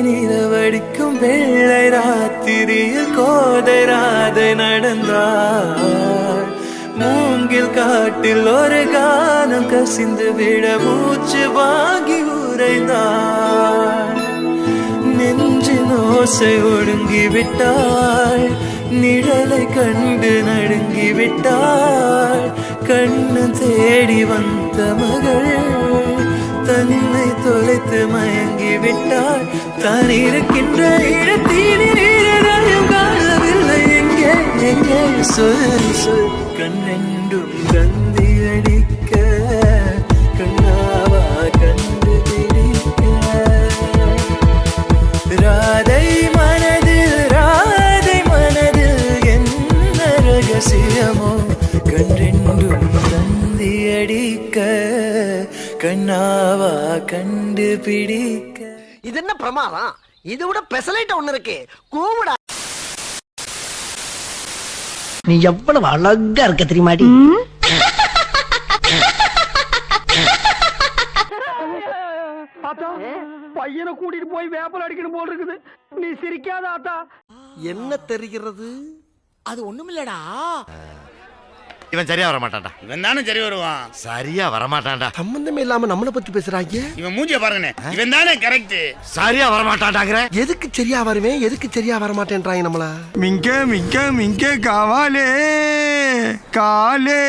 நிலவடிக்கும் வெள்ளை ராத்திரியில் கோதை ராதை நடந்தாள். மூங்கில் காட்டில் ஒரு கானம் கசிந்து விட மூச்சு வாங்கி உறைந்தாள். நெஞ்சின் ஓசை ஒடுங்கி விட்டாள். நிழலை கண்டு நடுங்கி விட்டாள். கண்ணு தேடி வந்த மகள் தொலைத்து மயங்கி விட்டாள் தான் இருக்கின்ற இடத்தில் காணவில்லை. எங்கே எங்கே? சொல் சொல். கண்ணெண்டும் கந்தி அடிக்க கண்ணாவா கண்டு பிடிக்க ராதை மனதில் ராதை மனதில் என்ன ரகசியமோ? கண்டெண்டும் கந்தி அடிக்க. கண்ணாவா கண்டு பிடிக்க இது என்ன பிரமாதம்? இது விட பெசலைட் ஒண்ணு இருக்கு. கூவுடா. நீ எவ்வளவு அழகா இருக்க தெரியுமாடி? பையனை கூட்டிட்டு போய் வேப்பல் அடிக்கணும் போல் இருக்குது. நீ சிரிக்காத ஆத்தா. என்ன தெரிகிறது? அது ஒண்ணுமில்லடா. இவன் சரியா வர மாட்டான்டா இவன் தானே சரி வருவான். சரியா வர மாட்டான்டா சம்பந்தமே இல்லாம நம்மளை பத்தி பேசுறாங்க? இவன் மூஞ்சிய பாருங்கண்ணே. இவன் தானே கரெக்ட் சரியா வர மாட்டான்டாங்கிற எதுக்கு சரியா வருவேன்? எதுக்கு சரியா வர மாட்டேன்றாங்க நம்மள? மிங்க மிங்க மிங்க காவாலே காலே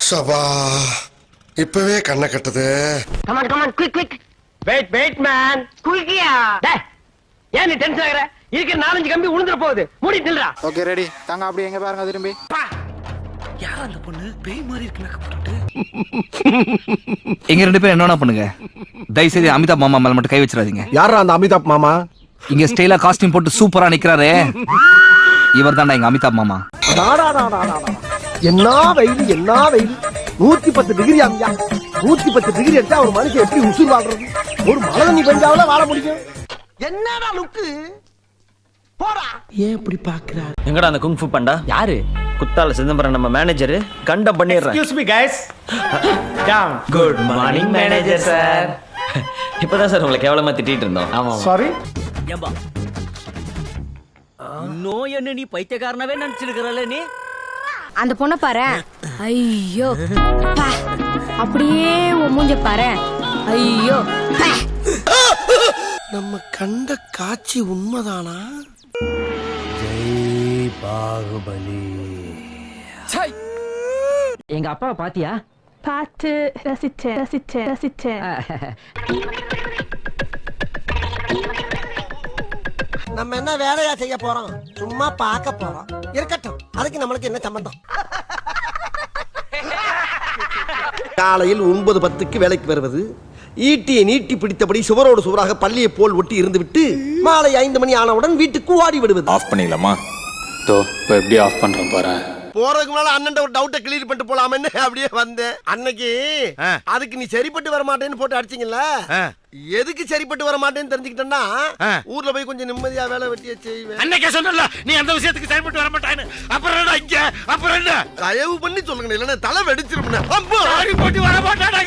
சபா இப்பவே கண்ணை கட்டுது. Come on come on quick quick wait wait man ஏன் நீ டென்ஷன் ஆகுற? இருக்கிற நாலஞ்சு கம்பி உளுந்துற போகுது. மூடி நில்றா. ஓகே ரெடி தாங்க அப்படி எங்க பாருங்க திரும்பி. எங்க ரெண்டு பேரும் என்ன பண்ணுங்க. தயவு செய்து அமிதாப் மாமா மேல மட்டும் கை வச்சிடாதீங்க. யாரா அந்த அமிதாப் மாமா? இங்க ஸ்டைலா காஸ்டியூம் போட்டு சூப்பரா நிக்கிறாரே. இவர் தான்டா எங்க அமிதாப் மாமா. என்ன வெயில் என்ன வெயில். நூத்தி பத்து டிகிரி ஆமியா நூத்தி பத்து டிகிரி எடுத்தா ஒரு மனுஷன் எப்படி உசுர் வாழ்றது? ஒரு மழை தண்ணி பெஞ்சாவில வாழ முடியும்? என்னடா லுக்கு போடா. ஏன் இப்படி பாக்குறா எங்கடா அந்த குங்ஃபு பண்டா? யாரு? குத்தால சிதம்பரம் நம்ம மேனேஜர் கண்ட பண்ணிடுறேன். Excuse me guys down good morning manager sir இப்பதான் சார் உங்களை கேவலமா திட்டிட்டு இருந்தோம். ஆமா சாரி நோய் என்ன நீ பைத்தியக்காரனவே நினைச்சிருக்கிறல்ல நீ? அந்த பொண்ணை பாரு. ஐயோ. பா. அப்படியே மூஞ்ச பாரு. ஐயோ. நம்ம கண்ட காட்சி உண்மைதானா? எங்க அப்பாவை பாத்தியா? பார்த்து ரசிச்சேன் ரசிச்சேன் ரசிச்சேன். நம்ம என்ன வேலையா செய்ய போறோம்? சும்மா பார்க்க போறோம். இருக்கட்டும். அதுக்கு நம்மளுக்கு என்ன சம்பந்தம்? காலையில் ஒன்பது பத்துக்கு வேலைக்கு வருவது ஈட்டியை நீட்டி பிடித்தபடி சுவரோடு சுவராக பள்ளியை போல் ஒட்டி இருந்துவிட்டு மாலை ஐந்து மணி ஆனவுடன் வீட்டுக்கு ஓடி விடுவது. ஆஃப் பண்ணிடலாமா? தோ இப்போ எப்படி ஆஃப் பண்றேன் பாரு. போறதுக்கு முன்னால அண்ணன் ஒரு டவுட்டை கிளியர் பண்ணிட்டு போலாமன்னு அப்படியே வந்தேன். அன்னைக்கு. அதுக்கு நீ சரிப்பட்டு வர மாட்டேன்னு போட்டு அடிச்சீங்கல்ல. எதுக்கு சரிப்பட்டு வர மாட்டேன்னு தெரிஞ்சுக்கிட்டேன்னா. ஊர்ல போய் கொஞ்சம் நிம்மதியா வேலை வெட்டிய செய்வேன். அன்னைக்கே சொன்னல நீ அந்த விஷயத்துக்கு செயல்பட்டு வர மாட்டான்னு அப்புறம் என்ன இங்க? அப்புறம் என்ன? தயவு பண்ணி சொல்லுங்க இல்லைன்னா தலை வெடிச்சிருப்பேன் சாரி போட்டு வர மாட்டானாங்கிற